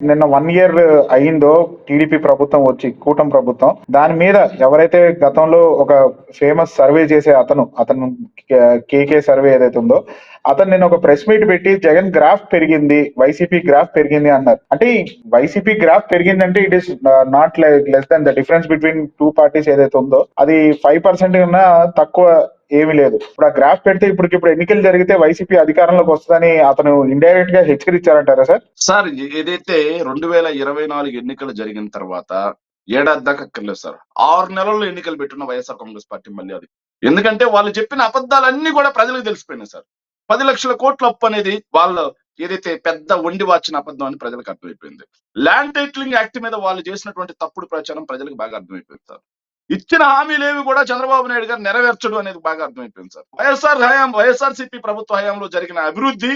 నిన్న one year అయిందో TDP ప్రభుత్వం వచ్చి కూటమి ప్రభుత్వం దాని మీద ఎవరైతే గతంలో ఒక ఫేమస్ సర్వే చేసే అతను అతను కేకే సర్వే ఏదైతే ఉందో అతను నేను ఒక ప్రెస్ మీట్ పెట్టి జగన్ గ్రాఫ్ పెరిగింది వైసీపీ గ్రాఫ్ పెరిగింది అన్నారు. అంటే YCP graph పెరిగిందంటే it is not less than the difference between two parties ఏదైతే ఉందో అది ఫైవ్ పర్సెంట్ కన్నా తక్కువ ఏమీ లేదు. ఇప్పుడు ఆ గ్రాఫ్ పెడితే ఇప్పుడు ఇప్పుడు ఎన్నికలు జరిగితే వైసీపీ అధికారంలోకి వస్తుందని అతను ఇండైరెక్ట్గా హెచ్చరించారంటారా సార్? సార్ ఏదైతే రెండు వేల ఇరవై నాలుగు ఎన్నికలు జరిగిన తర్వాత ఏడాది దాకా అక్కర్లేదు సార్. ఆరు నెలల్లో ఎన్నికలు పెట్టున్న వైఎస్ఆర్ కాంగ్రెస్ పార్టీ మళ్ళీ అది. ఎందుకంటే వాళ్ళు చెప్పిన అబద్ధాలన్నీ కూడా ప్రజలకు తెలిసిపోయినాయి సార్. పది లక్షల కోట్ల అప్పు అనేది వాళ్ళు ఏదైతే పెద్ద వండి వాచిన అబద్ధం అని ప్రజలకు అర్థమైపోయింది. ల్యాండ్ టైటిలింగ్ యాక్ట్ మీద వాళ్ళు చేసినటువంటి తప్పుడు ప్రచారం ప్రజలకు బాగా అర్థమైపోయింది సార్. ఇచ్చిన హామీలేవి కూడా చంద్రబాబు నాయుడు గారు నెరవేర్చడు అనేది బాగా అర్థమైపోయింది సార్. వైఎస్ఆర్ హయాం వైఎస్ఆర్సీపీ ప్రభుత్వ హయాంలో జరిగిన అభివృద్ధి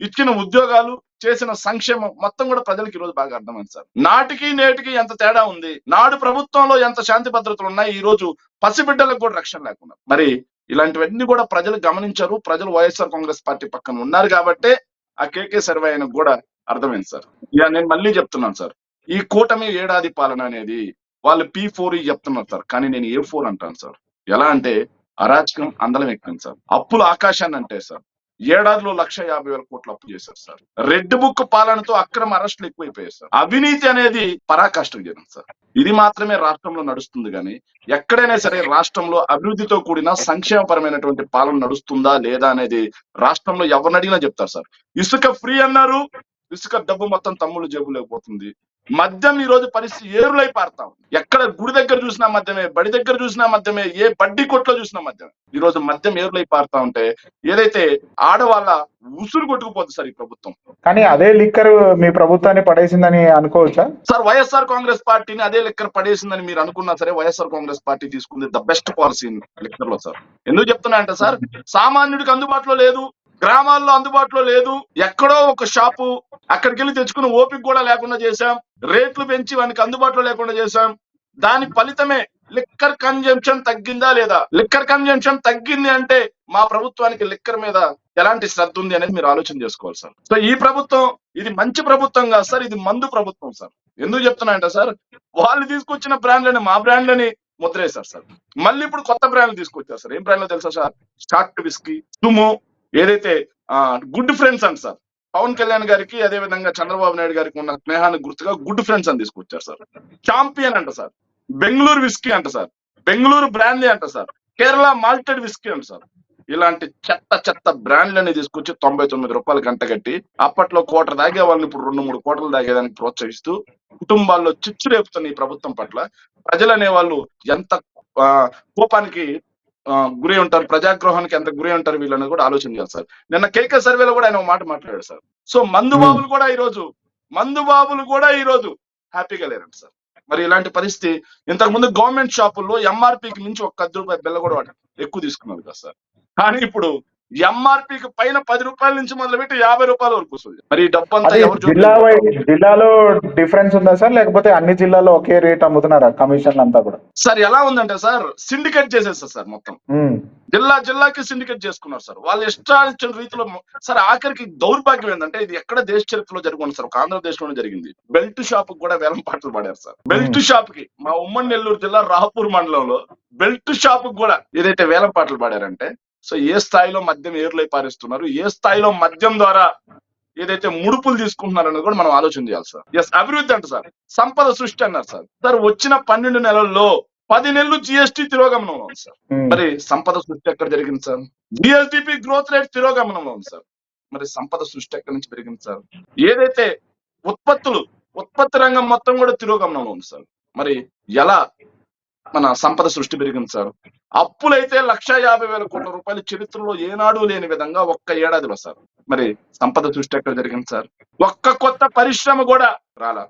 ఇచ్చిన ఉద్యోగాలు చేసిన సంక్షేమం మొత్తం కూడా ప్రజలకు ఈరోజు రోజు బాగా అర్థమైంది సార్. నాటికి నేటికి ఎంత తేడా ఉంది? నాడు ప్రభుత్వంలో ఎంత శాంతి భద్రతలు ఉన్నాయి? ఈ రోజు పసిబిడ్డలకు కూడా రక్షణ లేకుండా మరి ఇలాంటివన్నీ కూడా ప్రజలు గమనించారు. ప్రజలు వైఎస్ఆర్ కాంగ్రెస్ పార్టీ పక్కన ఉన్నారు కాబట్టే ఆ కేకే సర్వే ఆయనకు కూడా అర్థమైంది సార్. ఇక నేను మళ్ళీ చెప్తున్నాను సార్. ఈ కూటమి ఏడాది పాలన అనేది వాళ్ళు పి ఫోర్ e చెప్తున్నారు సార్. కానీ నేను ఏ ఫోర్ అంటాను సార్. ఎలా అంటే అరాచకం అందలం ఎక్కింది సార్. అప్పులు ఆకాశాన్ని అంటే సార్ ఏడాదిలో లక్ష యాభై వేల కోట్లు అప్పు చేశారు సార్. రెడ్ బుక్ పాలనతో అక్రమ అరెస్టులు ఎక్కువైపోయాయి సార్. అవినీతి అనేది పరాకాష్ఠకు జరిగింది సార్. ఇది మాత్రమే రాష్ట్రంలో నడుస్తుంది కానీ ఎక్కడైనా సరే రాష్ట్రంలో అభివృద్ధితో కూడిన సంక్షేమపరమైనటువంటి పాలన నడుస్తుందా లేదా అనేది రాష్ట్రంలో ఎవరిని అడిగినా చెప్తారు సార్. ఇసుక ఫ్రీ అన్నారు ఇసుక డబ్బు మొత్తం తమ్ముళ్ళు జేబులోకి పోతుంది. మద్యం ఈ రోజు పరిస్థితి ఏరులై పారుతాం ఎక్కడ గుడి దగ్గర చూసినా మద్యమే బడి దగ్గర చూసినా మద్యమే ఏ బడ్డీ కొట్లో చూసినా మద్యమే. ఈ రోజు మద్యం ఏరులై పారుతా ఉంటే ఏదైతే ఆడవాళ్ళ ఉసురు కొట్టుకుపోతుంది సార్ ఈ ప్రభుత్వం. కానీ అదే లిక్కర్ మీ ప్రభుత్వాన్ని పడేసిందని అనుకోవచ్చా? సార్ వైఎస్ఆర్ కాంగ్రెస్ పార్టీని అదే లెక్కన పడేసిందని మీరు అనుకున్నా సరే వైఎస్ఆర్ కాంగ్రెస్ పార్టీ తీసుకుంది ద బెస్ట్ పాలసీ లెక్కర్లో సార్. ఎందుకు చెప్తున్నా అంటే సార్ సామాన్యుడికి అందుబాటులో లేదు గ్రామాల్లో అందుబాటులో లేదు. ఎక్కడో ఒక షాపు అక్కడికి వెళ్ళి తెచ్చుకున్న ఓపిక కూడా లేకుండా చేశాం. రేట్లు పెంచి వానికి అందుబాటులో లేకుండా చేశాం. దాని ఫలితమే లిక్కర్ కన్జంప్షన్ తగ్గిందా లేదా? లిక్కర్ కన్జంప్షన్ తగ్గింది అంటే మా ప్రభుత్వానికి లిక్కర్ మీద ఎలాంటి శ్రద్ధ ఉంది అనేది మీరు ఆలోచన చేసుకోవాలి సార్. సో ఈ ప్రభుత్వం ఇది మంచి ప్రభుత్వం కాదు సార్ ఇది మందు ప్రభుత్వం సార్. ఎందుకు చెప్తున్నాయంటే సార్ వాళ్ళు తీసుకొచ్చిన బ్రాండ్లని మా బ్రాండ్లని ముద్రేశారు సార్. మళ్ళీ ఇప్పుడు కొత్త బ్రాండ్లు తీసుకొచ్చారు సార్. ఏం బ్రాండ్లు తెలుసా సార్? స్టార్ట్ విస్కీ సుమో ఏదైతే గుడ్ ఫ్రెండ్స్ అంట సార్. పవన్ కళ్యాణ్ గారికి అదే విధంగా చంద్రబాబు నాయుడు గారికి ఉన్న స్నేహానికి గుర్తుగా గుడ్ ఫ్రెండ్స్ అని తీసుకొచ్చారు సార్. చాంపియన్ అంట సార్. బెంగళూరు విస్కీ అంట సార్. బెంగళూరు బ్రాండ్లీ అంట సార్. కేరళ మాల్టెడ్ విస్కీ అంట సార్. ఇలాంటి చెత్త చెత్త బ్రాండ్లని తీసుకొచ్చి తొంభై తొమ్మిది రూపాయలు గంట కట్టి అప్పట్లో కోట దాగే వాళ్ళని ఇప్పుడు రెండు మూడు కోటలు దాగేదానికి ప్రోత్సహిస్తూ కుటుంబాల్లో చిచ్చు రేపుతున్న ఈ ప్రభుత్వం పట్ల ప్రజలు అనే వాళ్ళు ఎంత ఆ, కోపానికి గురి ఉంటారు ప్రజాగ్రహానికి ఎంత గురి ఉంటారు వీళ్ళని కూడా ఆలోచన చేయాలి సార్. నిన్న కేకే సర్వేలో కూడా ఆయన ఒక మాట మాట్లాడాడు సార్. సో మందు బాబులు కూడా ఈ రోజు మందు బాబులు కూడా ఈ రోజు హ్యాపీగా లేరండి సార్. మరి ఇలాంటి పరిస్థితి ఇంతకు ముందు గవర్నమెంట్ షాపుల్లో ఎంఆర్పికి మించి ఒక పది రూపాయల బిల్ల కూడా ఎక్కువ తీసుకున్నారు కదా సార్. కానీ ఇప్పుడు ఎంఆర్పికి పైన పది రూపాయల నుంచి మొదలుపెట్టి యాభై రూపాయల వరకు వస్తుంది. మరి డబ్బంతా జిల్లా? జిల్లాలో డిఫరెన్స్ ఉందా సార్? లేకపోతే అన్ని జిల్లాల్లో ఒకే రేట్ అమ్ముతున్నారా కమిషన్లు అంతా కూడా? సార్ ఎలా ఉందంటే సార్ సిండికేట్ చేసేస్తారు సార్ మొత్తం. జిల్లా జిల్లాకి సిండికేట్ చేసుకున్నారు సార్. వాళ్ళు ఇష్టాలిచ్చిన రీతిలో సార్ ఆఖరికి దౌర్భాగ్యం ఏంటంటే ఇది ఎక్కడ దేశ చరిత్రలో జరుగుతుంది సార్? ఒక ఆంధ్రప్రదేశ్ జరిగింది. బెల్ట్ షాప్ కూడా వేలం పాటలు పాడారు సార్. బెల్ట్ షాప్కి మా ఉమ్మడి నెల్లూరు జిల్లా రాహపూర్ మండలంలో బెల్ట్ షాప్ కూడా ఏదైతే వేలం పాటలు పాడారంటే సో ఏ స్థాయిలో మద్యం ఏరులై పారిస్తున్నారు? ఏ స్థాయిలో మద్యం ద్వారా ఏదైతే ముడుపులు తీసుకుంటున్నారు అనేది కూడా మనం ఆలోచన చేయాలి సార్. ఎస్ అభివృద్ధి అంట సార్. సంపద సృష్టి అన్నారు సార్. సార్ వచ్చిన పన్నెండు నెలల్లో పది నెలలు జిఎస్టీ తిరోగమనంలో ఉంది సార్. ఉమ్. మరి సంపద సృష్టి ఎక్కడ జరిగింది సార్? జిఎస్డిపి గ్రోత్ రేట్ తిరోగమనంలో ఉంది సార్. మరి సంపద సృష్టి ఎక్కడి నుంచి పెరిగింది సార్? ఏదైతే ఉత్పత్తులు ఉత్పత్తి రంగం మొత్తం కూడా తిరోగమనంలో ఉంది సార్. మరి ఎలా మన సంపద సృష్టి పెరిగింది సార్. అప్పులైతే లక్ష యాభై వేల కోట్ల రూపాయల చరిత్రలో ఏనాడు లేని విధంగా ఒక్క ఏడాదిలో సార్. మరి సంపద సృష్టి ఎక్కడ జరిగింది సార్? ఒక్క కొత్త పరిశ్రమ కూడా రాలా.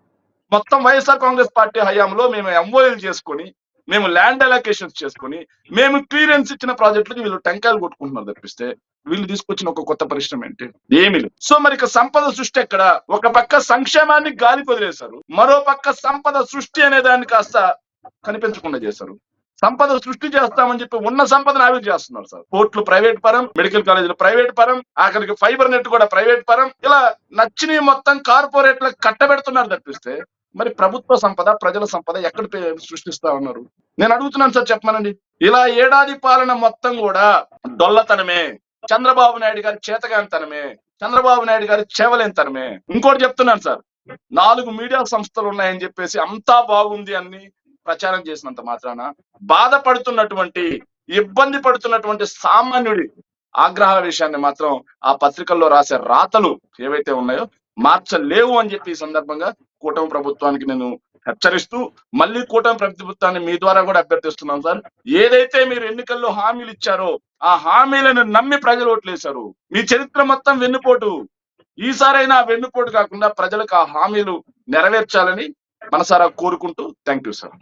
మొత్తం వైఎస్ఆర్ కాంగ్రెస్ పార్టీ హయాంలో మేము ఎంఓఎల్ చేసుకొని మేము ల్యాండ్ అలొకేషన్స్ చేసుకొని మేము క్లియరెన్స్ ఇచ్చిన ప్రాజెక్టులకు వీళ్ళు టెంకాయలు కొట్టుకుంటున్నారు తప్పిస్తే వీళ్ళు తీసుకొచ్చిన ఒక కొత్త పరిశ్రమ ఏంటి? ఏమి లేదు. సో మరి ఇక సంపద సృష్టి ఎక్కడ? ఒక పక్క సంక్షేమాన్ని గాలి వదిలేశారు. మరో పక్క సంపద సృష్టి అనే దాన్ని కాస్త కనిపించకుండా చేశారు. సంపద సృష్టి చేస్తామని చెప్పి ఉన్న సంపదను ఆవిరి చేస్తున్నారు సార్. కోర్టులు ప్రైవేట్ పరం మెడికల్ కాలేజీలు ప్రైవేట్ పరం అక్కడికి ఫైబర్ నెట్ కూడా ప్రైవేట్ పరం ఇలా నచ్చినవి మొత్తం కార్పొరేట్లకు కట్టబెడుతున్నారు తప్పిస్తే మరి ప్రభుత్వ సంపద ప్రజల సంపద ఎక్కడ సృష్టిస్తా ఉన్నారు? నేను అడుగుతున్నాను సార్ చెప్పమనండి. ఇలా ఏడాది పాలన మొత్తం కూడా డొల్లతనమే. చంద్రబాబు నాయుడు గారి చేతగానితనమే. చంద్రబాబు నాయుడు గారి చేవలేనితనమే. ఇంకోటి చెప్తున్నాను సార్. నాలుగు మీడియా సంస్థలు ఉన్నాయని చెప్పేసి అంతా బాగుంది అని ప్రచారం చేసినంత మాత్రాన బాధపడుతున్నటువంటి ఇబ్బంది పడుతున్నటువంటి సామాన్యుడి ఆగ్రహ విషయాన్ని మాత్రం ఆ పత్రికల్లో రాసే రాతలు ఏవైతే ఉన్నాయో మార్చలేవు అని చెప్పి ఈ సందర్భంగా కూటమి ప్రభుత్వానికి నేను హెచ్చరిస్తూ మళ్ళీ కూటమి ప్రభుత్వాన్ని మీ ద్వారా కూడా అభ్యర్థిస్తున్నాం సార్. ఏదైతే మీరు ఎన్నికల్లో హామీలు ఇచ్చారో ఆ హామీలను నమ్మి ప్రజలు ఓట్లేశారు. మీ చరిత్ర మొత్తం వెన్నుపోటు. ఈసారైనా వెన్నుపోటు కాకుండా ప్రజలకు ఆ హామీలు నెరవేర్చాలని మనసారా కోరుకుంటూ థ్యాంక్ యూ సార్.